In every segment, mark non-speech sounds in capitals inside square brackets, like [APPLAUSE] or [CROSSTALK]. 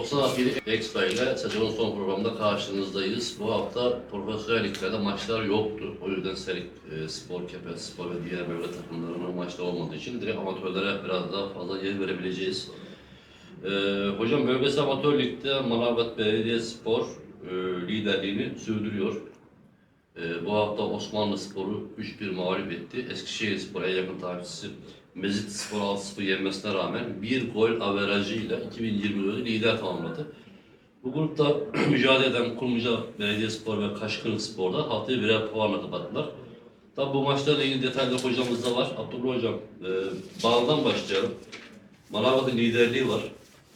97 Extra ile sezonun son programında karşınızdayız. Bu hafta profesyonel liglerde maçlar yoktu. O yüzden Serik e, Spor, Kepez Spor ve diğer böyle takımlarının maçta olmadığı için direkt amatörlere biraz daha fazla yer verebileceğiz. E, hocam bölgesel amatör ligde Manavgat Belediye Spor e, liderliğini sürdürüyor. E, bu hafta Osmanlı Spor'u 3-1 mağlup etti. Eskişehir Spor en yakın takipçisi Mezit Spor 6-0 yenmesine rağmen bir gol averajıyla 2024'ü lider tamamladı. Bu grupta [CLEARS THROAT] mücadele eden Kumluca Belediyespor ve Kaşkınlık Spor'da haftaya birer puanla kapattılar. Tabi bu maçlarla ilgili detaylar hocamız da var. Abdullah Hocam, e, bağından başlayalım. Manavgat'ın liderliği var.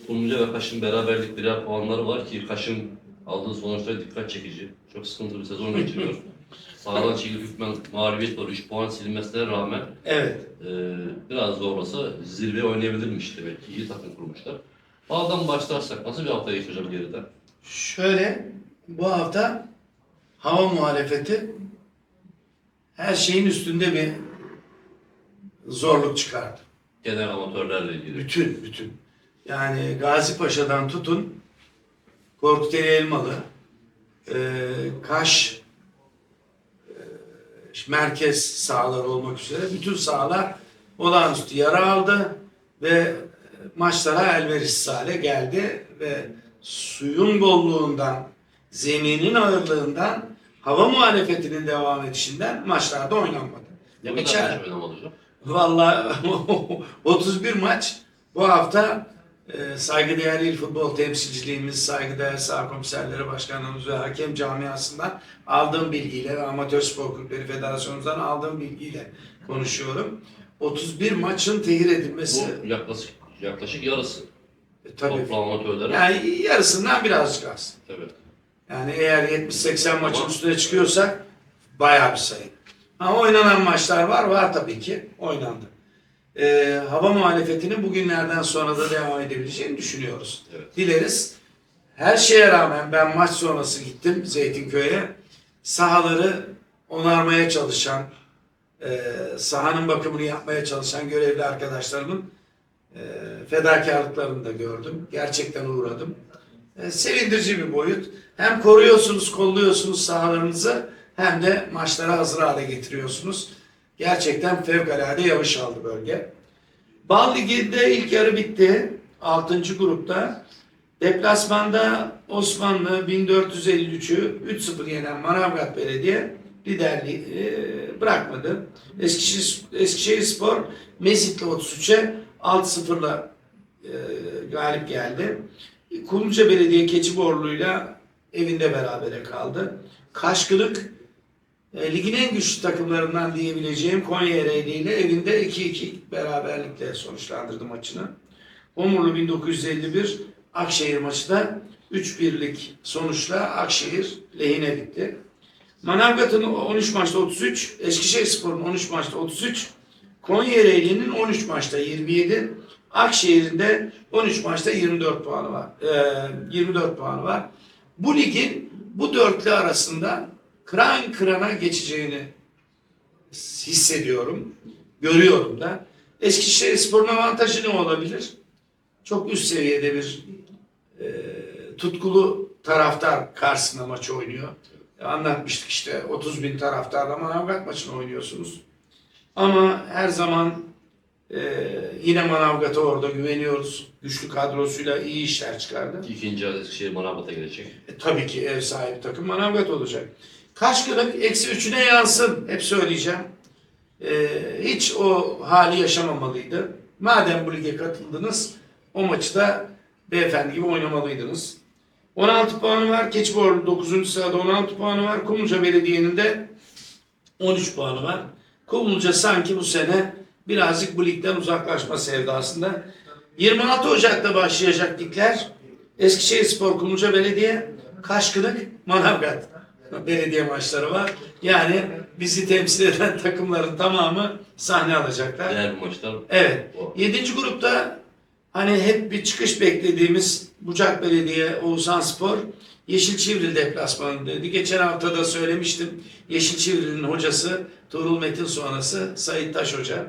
Kumluca ve Kaş'ın beraberlik birer puanları var ki Kaş'ın aldığı sonuçlar dikkat çekici. Çok sıkıntılı bir sezon geçiriyor. [LAUGHS] Sağdan çekilip hükmen mağlubiyet var. 3 puan silinmesine rağmen Evet. ee, biraz zorlasa zirveye oynayabilirmiş demek ki. İyi takım kurmuşlar. Bağdan başlarsak nasıl bir hafta geçeceğim geriden? Şöyle bu hafta hava muhalefeti her şeyin üstünde bir zorluk çıkardı. Genel amatörlerle ilgili. Bütün bütün. Yani Gazi Paşa'dan tutun Korkuteli Elmalı, e, Kaş, e, merkez sahalar olmak üzere bütün sahalar olağanüstü yara aldı ve e, maçlara elverişsiz hale geldi ve suyun bolluğundan, zeminin ağırlığından, hava muhalefetinin devam edişinden maçlarda oynanmadı. Ne kadar maç oynamalı hocam? Vallahi [LAUGHS] 31 maç bu hafta e, saygıdeğer il futbol temsilciliğimiz, saygıdeğer sağ komiserleri başkanımız ve hakem camiasından aldığım bilgiyle ve Amatör Spor Kulüpleri Federasyonumuzdan aldığım bilgiyle konuşuyorum. 31 maçın tehir edilmesi Bu yaklaşık yaklaşık yarısı. e, tabii Toplam amatörlere. yani yarısından birazcık az. Evet. Yani eğer 70-80 maçın üstüne çıkıyorsak bayağı bir sayı. Ama oynanan maçlar var, var tabii ki. Oynandı. Ee, hava muhalefetinin bugünlerden sonra da devam edebileceğini düşünüyoruz. Evet. Dileriz. Her şeye rağmen ben maç sonrası gittim Zeytinköy'e. Sahaları onarmaya çalışan, e, sahanın bakımını yapmaya çalışan görevli arkadaşlarımın e, fedakarlıklarını da gördüm. Gerçekten uğradım. E, sevindirici bir boyut. Hem koruyorsunuz, kolluyorsunuz sahalarınızı hem de maçlara hazır hale getiriyorsunuz. Gerçekten fevkalade yavaş aldı bölge. Bal Ligi'nde ilk yarı bitti. 6. grupta. Deplasmanda Osmanlı 1453'ü 3-0 yenen Manavgat Belediye liderliği e, bırakmadı. Eskişehir, Eskişehir Spor Mesit'le 33'e 6-0'la e, galip geldi. Kumluca Belediye Keçiborlu'yla evinde berabere kaldı. Kaşkılık e, ligin en güçlü takımlarından diyebileceğim Konya Ereğli ile evinde 2-2 beraberlikle sonuçlandırdı maçını. Omurlu 1951 Akşehir maçı da 3-1'lik sonuçla Akşehir lehine bitti. Manavgat'ın 13 maçta 33, Eskişehirspor'un 13 maçta 33, Konya Ereğli'nin 13 maçta 27, Akşehir'in de 13 maçta 24 puanı var. Ee, 24 puanı var. Bu ligin bu dörtlü arasında kıran kırana geçeceğini hissediyorum. Görüyorum da. Eskişehirspor'un avantajı ne olabilir? Çok üst seviyede bir e, tutkulu taraftar karşısında maç oynuyor. Anlatmıştık işte 30 bin taraftarla Manavgat maçını oynuyorsunuz. Ama her zaman e, yine Manavgat'a orada güveniyoruz. Güçlü kadrosuyla iyi işler çıkardı. İkinci yarı Eskişehir Manavgat'a gelecek. E, tabii ki ev sahibi takım Manavgat olacak. Kaşkılık eksi üçüne yansın. Hep söyleyeceğim. E, hiç o hali yaşamamalıydı. Madem bu lige katıldınız o maçı da beyefendi gibi oynamalıydınız. 16 puanı var. Keçiborlu 9. sırada 16 puanı var. Kumluca Belediye'nin de 13 puanı var. Kumluca sanki bu sene birazcık bu ligden uzaklaşma sevdasında. 26 Ocak'ta başlayacak ligler. Eskişehir Spor, Kumluca Belediye, Kaşkınık, Manavgat belediye maçları var. Yani bizi temsil eden [LAUGHS] takımların tamamı sahne alacaklar. Diğer bu maçlar Evet. Yedinci grupta hani hep bir çıkış beklediğimiz Bucak Belediye, Oğuzhan Spor, Yeşil Çivril deplasmanındaydı. Geçen hafta da söylemiştim. Yeşil Çivril'in hocası Tuğrul Metin sonrası Sait Taş Hoca.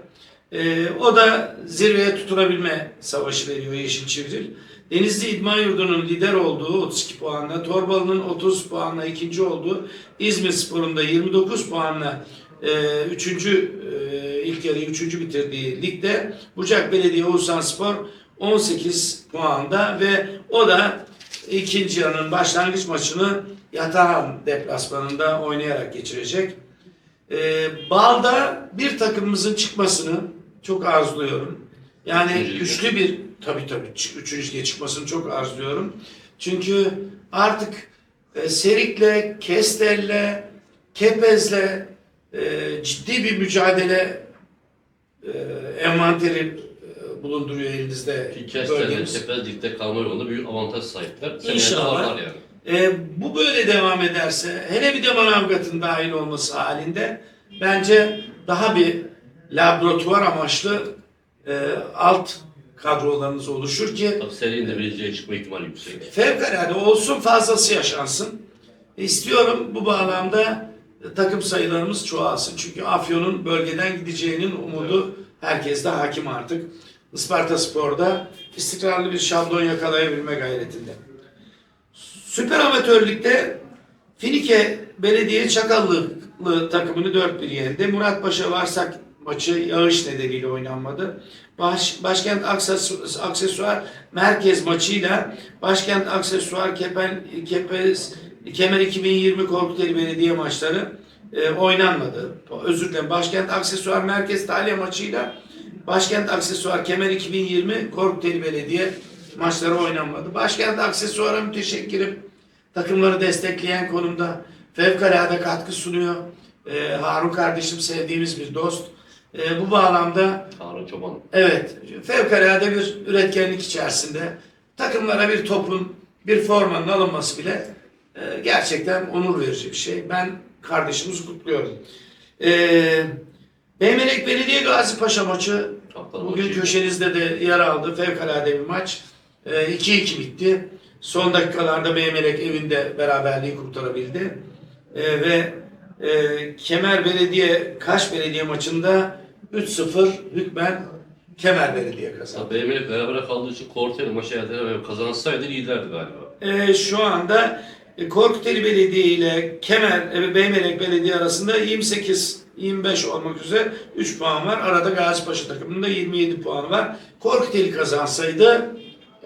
Ee, o da zirveye tutunabilme savaşı veriyor Yeşil Çivril. Denizli İdman Yurdu'nun lider olduğu 32 puanla, Torbalı'nın 30 puanla ikinci olduğu, İzmir Spor'un da 29 puanla e, üçüncü e, ilk yarıyı üçüncü bitirdiği ligde Bucak Belediye Oğuzhan Spor 18 puanda ve o da ikinci yarının başlangıç maçını Yatahan deplasmanında oynayarak geçirecek. Ee, Bal'da bir takımımızın çıkmasını çok arzuluyorum. Yani güçlü bir tabii tabii üçüncü lige çıkmasını çok arzuluyorum. Çünkü artık e, Serik'le, Kestel'le, Kepez'le e, ciddi bir mücadele e, envanteri e, bulunduruyor elinizde Ki Kestel'de bölgemiz. Tepez Lig'de kalma yolunda büyük avantaj sahipler. Seneye İnşallah. yani. E, bu böyle devam ederse, hele bir de Manavgat'ın dahil olması halinde bence daha bir laboratuvar amaçlı e, alt kadrolarınız oluşur ki Tabii serinin de birinciye çıkma ihtimali yüksek. fevkalade olsun fazlası yaşansın. İstiyorum bu bağlamda takım sayılarımız çoğalsın. Çünkü Afyon'un bölgeden gideceğinin umudu herkeste hakim artık. Isparta Spor'da istikrarlı bir şablon yakalayabilme gayretinde. Süper Amatörlük'te Finike Belediye Çakallı takımını 4-1 yendi. Muratpaşa Varsak maçı yağış nedeniyle oynanmadı. Baş, Başkent Aksesu- Aksesuar Merkez maçıyla Başkent Aksesuar Kepen, Kepez, Kemer 2020 Korkuteli Belediye maçları e, oynanmadı. Özür dilerim. Başkent Aksesuar Merkez Talya maçıyla Başkent Aksesuar Kemer 2020 Korkuteli Belediye maçları oynanmadı. Başkent Aksesuar'a müteşekkirim. Takımları destekleyen konumda fevkalade katkı sunuyor. Ee, Harun kardeşim sevdiğimiz bir dost. Ee, bu bağlamda Harun Çoban. evet fevkalade bir üretkenlik içerisinde takımlara bir topun, bir formanın alınması bile e, gerçekten onur verici bir şey. Ben kardeşimizi kutluyorum. Ee, Beymelek Belediye Gazi Paşa maçı Haftanın Bugün maçıydı. köşenizde de yer aldı. Fevkalade bir maç. Ee, 2-2 bitti. Son dakikalarda Meymelek evinde beraberliği kurtarabildi. Ee, ve e, Kemer Belediye Kaş Belediye maçında 3-0 hükmen Kemer Belediye kazandı. Tabii Emre beraber kaldığı için Korteli maçı eğer kazansaydı liderdi galiba. Ee, şu anda e, Korkuteli Belediye ile Kemer e, Beymelek Belediye arasında 28 25 olmak üzere 3 puan var. Arada Gazipaşa takımının da 27 puanı var. Korkuteli kazansaydı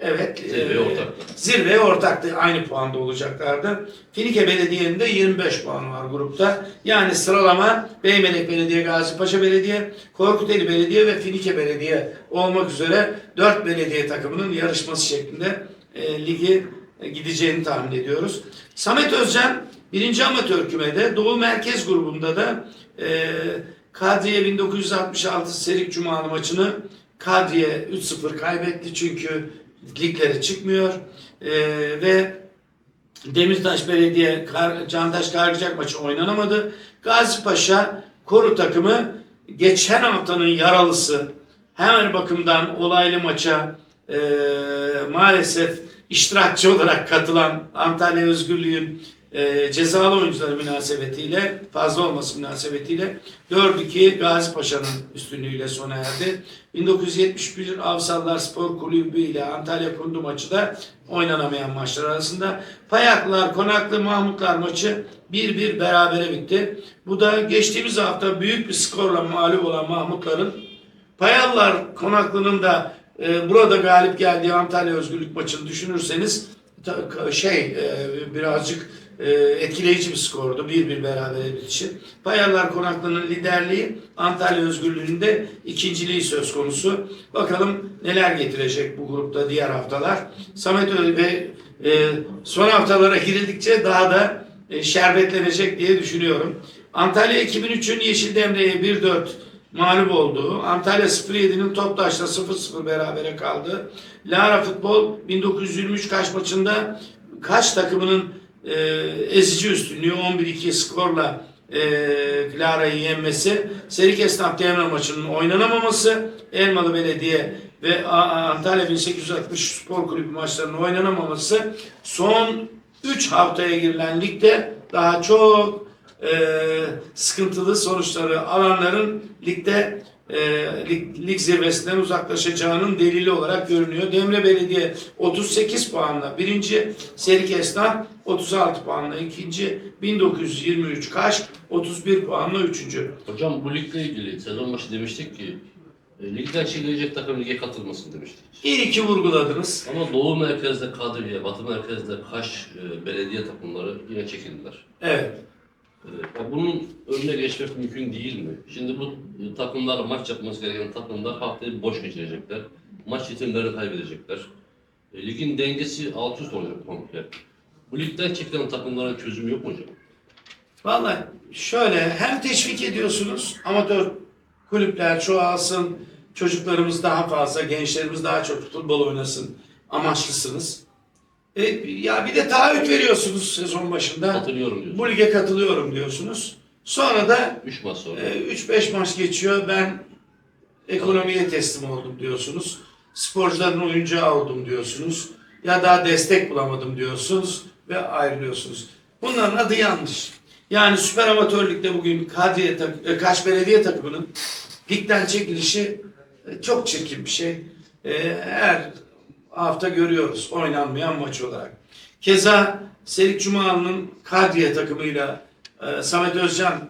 evet Zirveye e, ortaktı. Zirveye ortaktı. Aynı puanda olacaklardı. Finike Belediye'nin de 25 puanı var grupta. Yani sıralama Beymelek Belediye, Gazipaşa Belediye, Korkuteli Belediye ve Finike Belediye olmak üzere 4 belediye takımının yarışması şeklinde e, ligi gideceğini tahmin ediyoruz. Samet Özcan birinci amatör kümede Doğu Merkez grubunda da e, Kadriye 1966 Serik Cumalı maçını Kadriye 3-0 kaybetti çünkü liglere çıkmıyor E, ve Demirtaş Belediye Kar, Candaş Kargıcak maçı oynanamadı. Gazipaşa Koru takımı geçen haftanın yaralısı hemen bakımdan olaylı maça e, maalesef iştirakçı [LAUGHS] olarak katılan Antalya Özgürlüğün e, cezalı oyuncuları münasebetiyle fazla olması münasebetiyle 4-2 Gazi Paşa'nın üstünlüğüyle sona erdi. 1971 Avsallar Spor Kulübü ile Antalya Kundu maçı da oynanamayan maçlar arasında. Payaklılar Konaklı Mahmutlar maçı 1-1 berabere bitti. Bu da geçtiğimiz hafta büyük bir skorla mağlup olan Mahmutların Payallar Konaklı'nın da e, burada galip geldiği Antalya Özgürlük maçını düşünürseniz şey e, birazcık e, etkileyici bir skordu. 1-1 berabere bitişi. Payallar Konaklı'nın liderliği Antalya Özgürlüğü'nün de ikinciliği söz konusu. Bakalım neler getirecek bu grupta diğer haftalar. Samet Ö- ve e, son haftalara girildikçe daha da e, şerbetlenecek diye düşünüyorum. Antalya 2003'ün Yeşil Demre'ye 1-4 mağlup olduğu, Antalya 07'nin Toptaş'la 0-0 berabere kaldığı, Lara Futbol 1923 Kaş maçında Kaş takımının e, ezici üstünlüğü 11-2 skorla e, Lara'yı yenmesi, Serik Esnaf Demre maçının oynanamaması, Elmalı Belediye ve Antalya 1860 Spor Kulübü maçlarının oynanamaması son 3 haftaya girilen ligde daha çok e, sıkıntılı sonuçları alanların ligde e, lig, lig zirvesinden uzaklaşacağının delili olarak görünüyor. Demre Belediye 38 puanla birinci, Serik Esnaf 36 puanla ikinci, 1923 Kaş 31 puanla üçüncü. Hocam bu ligle ilgili sezon başı demiştik ki e, ligden çekilecek takım lige katılmasın demiştik. İyi ki vurguladınız. Ama Doğu merkezde Kadriye, Batı merkezde Kaş e, belediye takımları yine çekildiler. Evet. E, ya bunun önüne geçmek mümkün değil mi? Şimdi bu e, takımlar maç yapması gereken takımlar haftayı boş geçirecekler. Maç ritimlerini kaybedecekler. E, ligin dengesi alt üst olacak komple. Bu ligden çekilen takımların çözümü yok mu hocam? Vallahi şöyle hem teşvik ediyorsunuz amatör kulüpler çoğalsın, çocuklarımız daha fazla, gençlerimiz daha çok futbol oynasın amaçlısınız. E, ya bir de taahhüt veriyorsunuz sezon başında. Hatırlıyorum diyorsun. Bu lige katılıyorum diyorsunuz. Sonra da 3 maç sonra. e, 3-5 maç geçiyor ben ekonomiye teslim oldum diyorsunuz. Sporcuların oyuncağı oldum diyorsunuz. Ya daha destek bulamadım diyorsunuz ve ayrılıyorsunuz. Bunların adı yanlış. Yani süper amatörlükte bugün Kadriye e, Kaş Belediye takımının ligden çekilişi e, çok çirkin bir şey. E, Her hafta görüyoruz oynanmayan maç olarak. Keza Selik Cumalı'nın Kadriye takımıyla Samet Özcan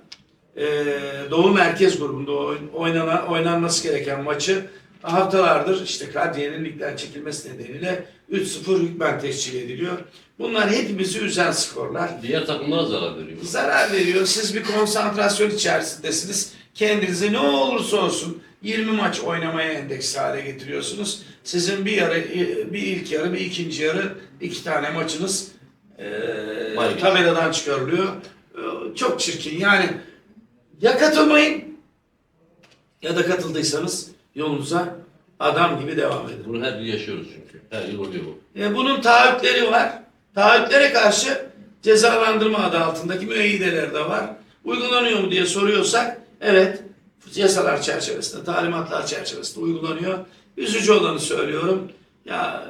Doğu Merkez grubunda oyn- oynana, oynanması gereken maçı haftalardır işte Kadriye'nin ligden çekilmesi nedeniyle 3-0 hükmen tescil ediliyor. Bunlar hepimizi üzen skorlar. Diğer takımlara zarar veriyor. Zarar veriyor. Siz bir konsantrasyon içerisindesiniz. Kendinizi ne olursa olsun 20 maç oynamaya endeksli hale getiriyorsunuz. Sizin bir yarı, bir ilk yarı, bir ikinci yarı iki tane maçınız e, tabeladan çıkarılıyor. E, çok çirkin. Yani ya katılmayın ya da katıldıysanız yolunuza adam gibi devam edin. Bunu her yıl yaşıyoruz çünkü. Her yıl oluyor bu. E, bunun taahhütleri var. Taahhütlere karşı cezalandırma adı altındaki müeyyideler de var. Uygulanıyor mu diye soruyorsak evet yasalar çerçevesinde, talimatlar çerçevesinde uygulanıyor. Üzücü olanı söylüyorum. Ya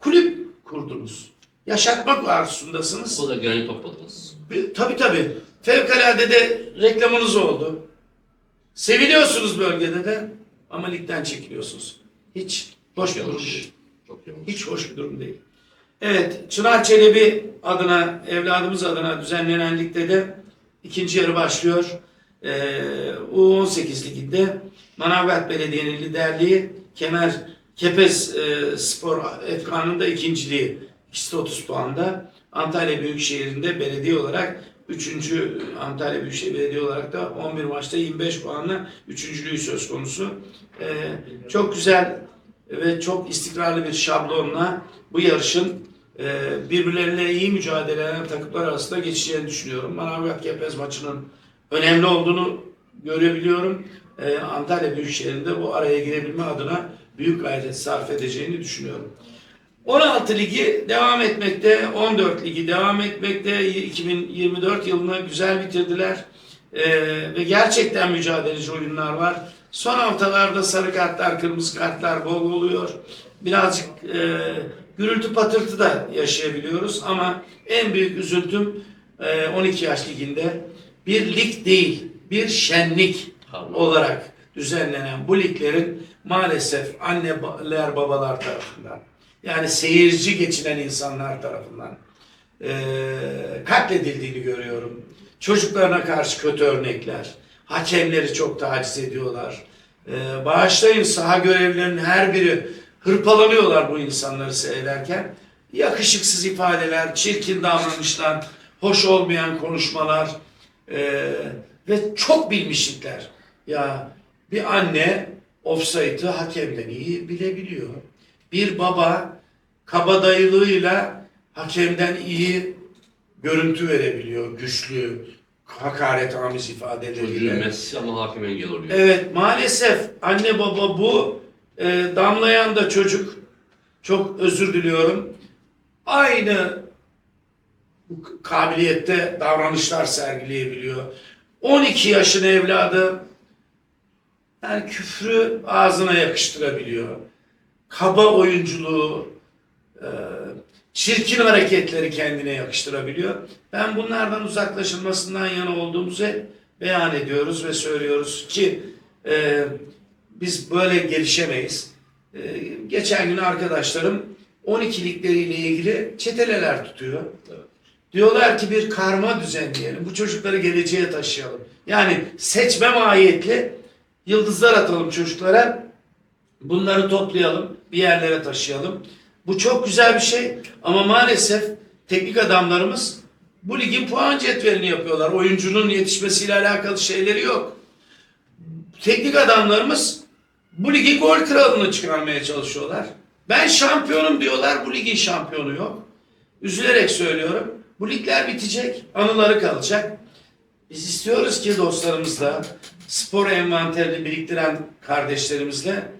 kulüp kurdunuz. Yaşatmak arzusundasınız. O da genel topladınız. Bir- Tabii tabii. Fevkalade de reklamınız oldu. Seviliyorsunuz bölgede de ama ligden çekiliyorsunuz. Hiç hoş bir durum değil. Yanlış. Çok yanlış. Hiç hoş bir durum değil. Evet, Çınar Çelebi adına, evladımız adına düzenlenen ligde de ikinci yarı başlıyor. Ee, U18 liginde Manavgat Belediye'nin liderliği, Kemer Kepez e, Spor Efkan'ın da ikinciliği. İkisi de 30 puanda. Antalya Büyükşehir'inde belediye olarak 3. Antalya Büyükşehir Belediye olarak da 11 maçta 25 puanla üçüncülüğü söz konusu. Ee, çok güzel ve çok istikrarlı bir şablonla bu yarışın e, birbirleriyle iyi mücadele eden takımlar arasında geçeceğini düşünüyorum. Manavgat Kepez maçının önemli olduğunu görebiliyorum. E, Antalya Büyükşehir'in de bu araya girebilme adına büyük gayret sarf edeceğini düşünüyorum. 16 ligi devam etmekte, 14 ligi devam etmekte. 2024 yılını güzel bitirdiler. Ee, ve gerçekten mücadeleci oyunlar var. Son haftalarda sarı kartlar, kırmızı kartlar bol oluyor. Birazcık e, gürültü patırtı da yaşayabiliyoruz ama en büyük üzüntüm e, 12 yaş liginde bir lig değil, bir şenlik Karma. olarak düzenlenen bu liglerin maalesef anneler babalar tarafından yani seyirci geçinen insanlar tarafından eee katledildiğini görüyorum. Çocuklarına karşı kötü örnekler, hakemleri çok taciz ediyorlar. Eee bağışlayın saha görevlilerinin her biri hırpalanıyorlar bu insanları seyrederken. Yakışıksız ifadeler, çirkin davranışlar, hoş olmayan konuşmalar eee, ve çok bilmişlikler. Ya bir anne offside'ı hakemden iyi bilebiliyor. Bir baba kabadayılığıyla hakemden iyi görüntü verebiliyor. Güçlü, hakaretamiz Çocuğu ifadeleriyle. Messi ama hakim engel oluyor. Evet maalesef anne baba bu e, damlayan da çocuk çok özür diliyorum. Aynı kabiliyette davranışlar sergileyebiliyor. 12 yaşın evladı yani küfrü ağzına yakıştırabiliyor. Kaba oyunculuğu, çirkin hareketleri kendine yakıştırabiliyor. Ben bunlardan uzaklaşılmasından yana olduğumuzu beyan ediyoruz ve söylüyoruz ki e, biz böyle gelişemeyiz. Ee, geçen gün arkadaşlarım 12 ligleriyle ilgili çeteleler tutuyor. Evet. Diyorlar ki bir karma düzenleyelim. Bu çocukları geleceğe taşıyalım. Yani seçme mahiyetli yıldızlar atalım çocuklara. Bunları toplayalım, bir yerlere taşıyalım. Bu çok güzel bir şey ama maalesef teknik adamlarımız bu ligin puan cetvelini yapıyorlar. Oyuncunun yetişmesiyle alakalı şeyleri yok. Teknik adamlarımız bu ligin gol kralını çıkarmaya çalışıyorlar. Ben şampiyonum diyorlar, bu ligin şampiyonu yok. Üzülerek söylüyorum. Bu ligler bitecek, anıları kalacak. Biz istiyoruz ki dostlarımızla, spor envanterini biriktiren kardeşlerimizle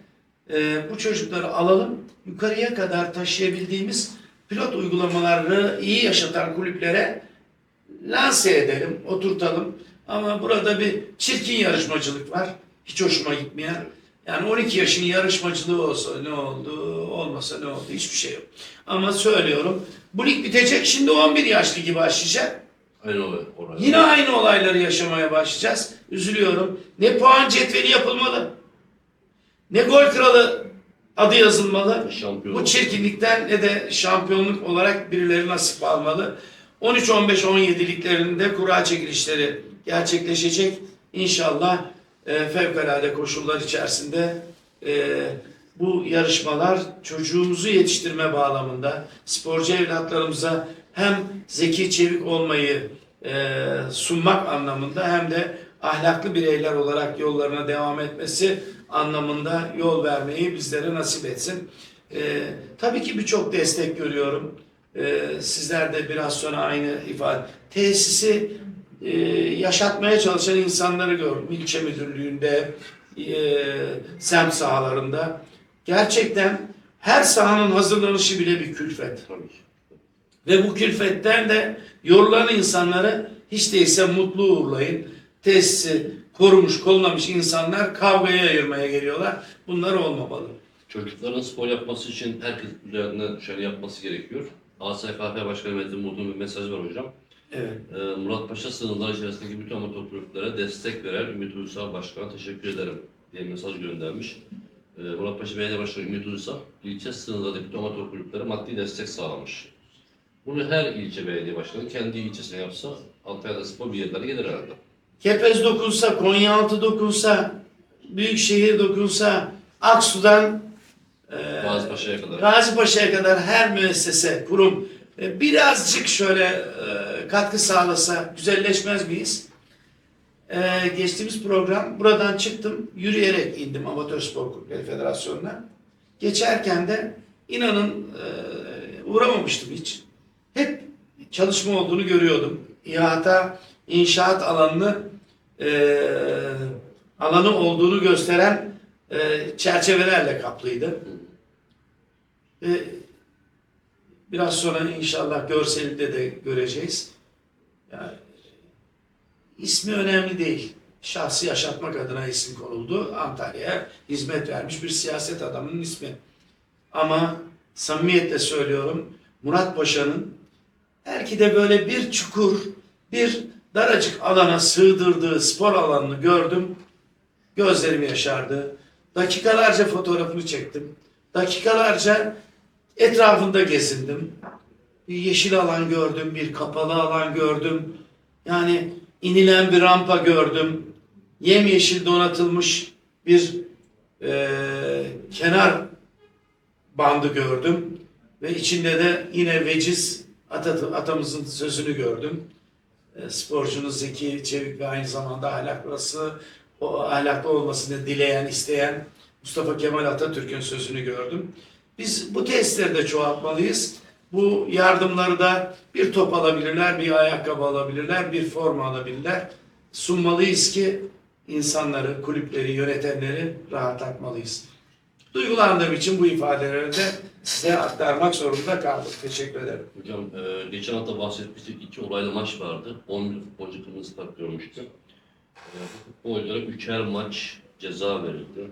e, bu çocukları alalım, yukarıya kadar taşıyabildiğimiz pilot uygulamalarını iyi yaşatan kulüplere lanse edelim, oturtalım. Ama burada bir çirkin yarışmacılık var. Hiç hoşuma gitmeyen. Yani 12 yaşın yarışmacılığı olsa ne oldu, olmasa ne oldu hiçbir şey yok. Ama söylüyorum bu lig bitecek şimdi 11 yaş ligi başlayacak. Aynı o oraya. Yine aynı olayları yaşamaya başlayacağız. Üzülüyorum. Ne puan cetveli yapılmalı, ne gol kralı adı yazılmalı. Bu çirkinlikten ne de şampiyonluk olarak birileri nasip almalı. 13-15-17 liglerinde kura çekilişleri gerçekleşecek. İnşallah e, fevkalade koşullar içerisinde e, bu yarışmalar çocuğumuzu yetiştirme bağlamında sporcu evlatlarımıza hem zeki çevik olmayı e, sunmak anlamında hem de ahlaklı bireyler olarak yollarına devam etmesi anlamında yol vermeyi bizlere nasip etsin. E, tabii ki birçok destek görüyorum. E, sizler de biraz sonra aynı ifade. Tesisi e, yaşatmaya çalışan insanları gördüm. İlçe müdürlüğünde, e, semt sahalarında. Gerçekten her sahanın hazırlanışı bile bir külfet. Ve bu külfetten de yorulan insanları hiç değilse mutlu uğurlayın. Tesisi korumuş, kollamış insanlar kavgaya ayırmaya geliyorlar. Bunlar olmamalı. Çocukların spor yapması için herkes üzerine şöyle yapması gerekiyor. ASKP Başkanı Metin Mutlu'nun bir mesajı var hocam. Evet. Ee, Muratpaşa sınırları içerisindeki bütün amatör kulüplere destek veren Ümit Uysal Başkan'a teşekkür ederim diye mesaj göndermiş. Ee, Muratpaşa Belediye Başkanı Ümit Uysal, ilçe sınırlarındaki bütün amatör kulüplere maddi destek sağlamış. Bunu her ilçe belediye başkanı kendi ilçesine yapsa Antalya'da spor bir yerlere gelir herhalde. Kepez dokunsa, Konyaaltı dokunsa, Büyükşehir dokunsa, Aksu'dan e, Gazipaşa'ya kadar. Gazipaşa'ya kadar her müessese, kurum e, birazcık şöyle e, katkı sağlasa güzelleşmez miyiz? E, geçtiğimiz program buradan çıktım, yürüyerek indim Amatör Spor Kulüpleri Federasyonu'na. Geçerken de inanın e, uğramamıştım hiç. Hep çalışma olduğunu görüyordum. İhata, inşaat alanını e, alanı olduğunu gösteren e, çerçevelerle kaplıydı. E, biraz sonra inşallah görselinde de göreceğiz. Yani, ismi önemli değil. Şahsı yaşatmak adına isim konuldu. Antalya'ya hizmet vermiş bir siyaset adamının ismi. Ama samimiyetle söylüyorum Murat Paşa'nın belki de böyle bir çukur, bir daracık alana sığdırdığı spor alanını gördüm. Gözlerim yaşardı. Dakikalarca fotoğrafını çektim. Dakikalarca etrafında gezindim. Bir yeşil alan gördüm, bir kapalı alan gördüm. Yani inilen bir rampa gördüm. Yemyeşil donatılmış bir eee, kenar bandı gördüm. Ve içinde de yine veciz ata- atamızın sözünü gördüm. E, sporcunun zeki, çevik ve aynı zamanda ahlaklısı, o ahlaklı olmasını dileyen, isteyen Mustafa Kemal Atatürk'ün sözünü gördüm. Biz bu testleri de çoğaltmalıyız. Bu yardımları da bir top alabilirler, bir ayakkabı alabilirler, bir forma alabilirler. Sunmalıyız ki insanları, kulüpleri, yönetenleri rahatlatmalıyız. Duygulandığım için bu ifadeleri de size aktarmak zorunda kaldım. Teşekkür ederim. Hocam e, geçen hafta bahsetmiştik iki olaylı maç vardı. 11 futbolcu kırmızı kart görmüştü. E, futbolculara üçer maç ceza verildi.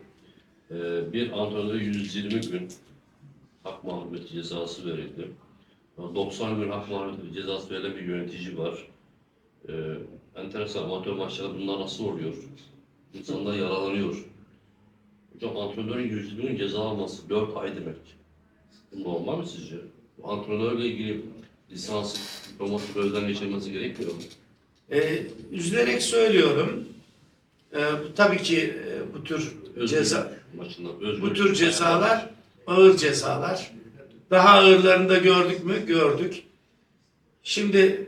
E, bir antrenöre 120 gün hak mahrumiyeti cezası verildi. 90 gün hak mahrumiyeti cezası verilen bir yönetici var. E, enteresan amatör maçlarda bunlar nasıl oluyor? İnsanlar yaralanıyor. Hocam antrenörün birin ceza alması 4 ay demek. Bu normal mi sizce? Bu antrenörle ilgili lisans, diploması gözden geçirmesi gerekmiyor mu? Ee, üzülerek söylüyorum. Bu tabii ki e, bu tür Özgür ceza maçından, özgür bu tür cezalar ağır cezalar. Daha ağırlarını da gördük mü? Gördük. Şimdi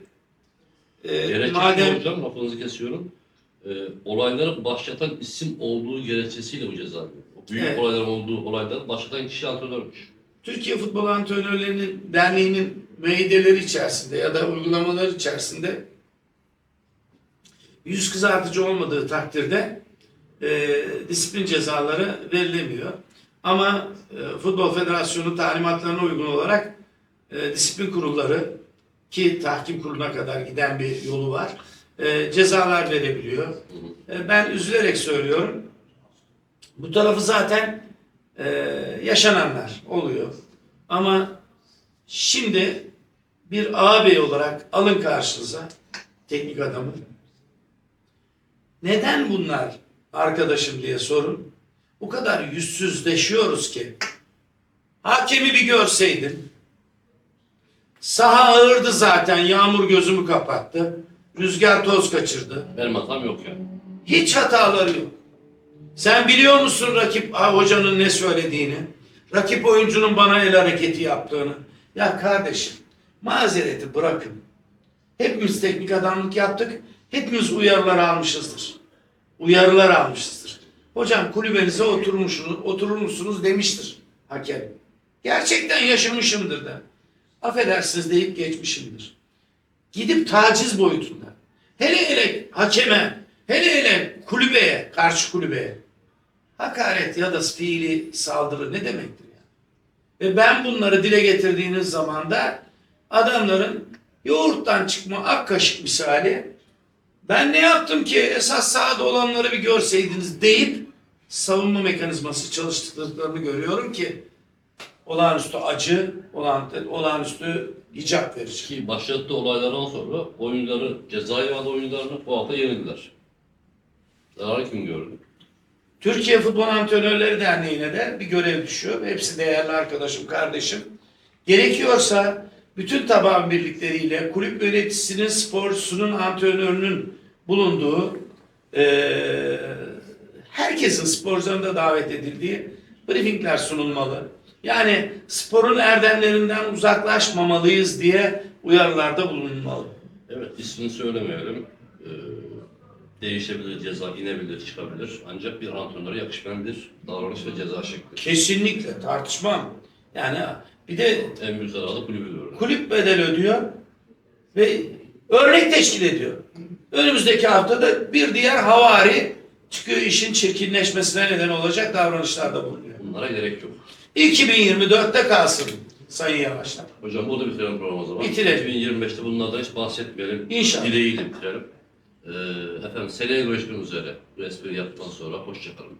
e, Gerekçesi madem hocam, lafınızı kesiyorum. Ee, olayları başlatan isim olduğu gerekçesiyle bu ceza. O büyük Evet. olayların olduğu olayları başlatan kişi antrenörmüş. Türkiye Futbol Antrenörlerinin Derneği'nin müeyyideleri içerisinde ya da uygulamaları içerisinde yüz kızartıcı olmadığı takdirde e, disiplin cezaları verilemiyor. Ama e, Futbol Federasyonu talimatlarına uygun olarak e, disiplin kurulları ki tahkim kuruluna kadar giden bir yolu var. E, cezalar verebiliyor. E, ben üzülerek söylüyorum. Bu tarafı zaten e, yaşananlar oluyor. Ama şimdi bir ağabey olarak alın karşınıza teknik adamı. Neden bunlar arkadaşım diye sorun. O kadar yüzsüzleşiyoruz ki. Hakemi bir görseydin. Saha ağırdı zaten. Yağmur gözümü kapattı. Rüzgar toz kaçırdı. Benim hatam yok yani. Hiç hataları yok. Sen biliyor musun rakip ha, hocanın ne söylediğini? Rakip oyuncunun bana el hareketi yaptığını. Ya kardeşim mazereti bırakın. Hepimiz teknik adamlık yaptık. Hepimiz uyarılar almışızdır. Uyarılar almışızdır. Hocam kulübenize oturmuşsunuz, oturur musunuz demiştir hakem. Gerçekten yaşamışımdır da. Affedersiniz deyip geçmişimdir. Gidip taciz boyutunda. Hele hele hakeme, hele hele kulübeye, karşı kulübeye. Hakaret ya da fiili saldırı ne demektir ya? Ve ben bunları dile getirdiğiniz zaman da adamların yoğurttan çıkma ak kaşık misali ben ne yaptım ki esas sahada olanları bir görseydiniz deyip savunma mekanizması çalıştıklarını görüyorum ki olağanüstü acı, olağanüstü icap verici. Ki başlattığı olaylardan sonra oyuncuları, cezai aldı oyuncularını bu hafta yenildiler. Zararı kim gördü? Türkiye Futbol Antrenörleri Derneği'ne de bir görev düşüyor. Hepsi değerli arkadaşım, kardeşim. Gerekiyorsa bütün taban birlikleriyle kulüp yöneticisinin, sporcusunun, antrenörünün bulunduğu eee, herkesin sporcuların da davet edildiği briefingler sunulmalı. Yani sporun erdemlerinden uzaklaşmamalıyız diye uyarılarda bulunmalı. Evet ismini söylemeyelim. Ee, değişebilir, ceza inebilir, çıkabilir. Ancak bir antrenöre yakışmayan bir davranış ve ceza şekli. Kesinlikle tartışmam. Yani bir de En büyük zararı kulübü görüyor. kulüp bedel ödüyor ve örnek teşkil ediyor. Önümüzdeki haftada bir diğer havari çıkıyor işin çirkinleşmesine neden olacak davranışlarda bulunuyor. Bunlara gerek yok. 2024'te kalsın Sayın Yavaşlar. Hocam burada bitirelim programı o zaman. Bitirelim. 2025'te bunlardan hiç bahsetmeyelim. İnşallah. Dileğiyle bitirelim. Ee, efendim seneye görüşmek üzere. Bu espri yaptıktan sonra hoşçakalın.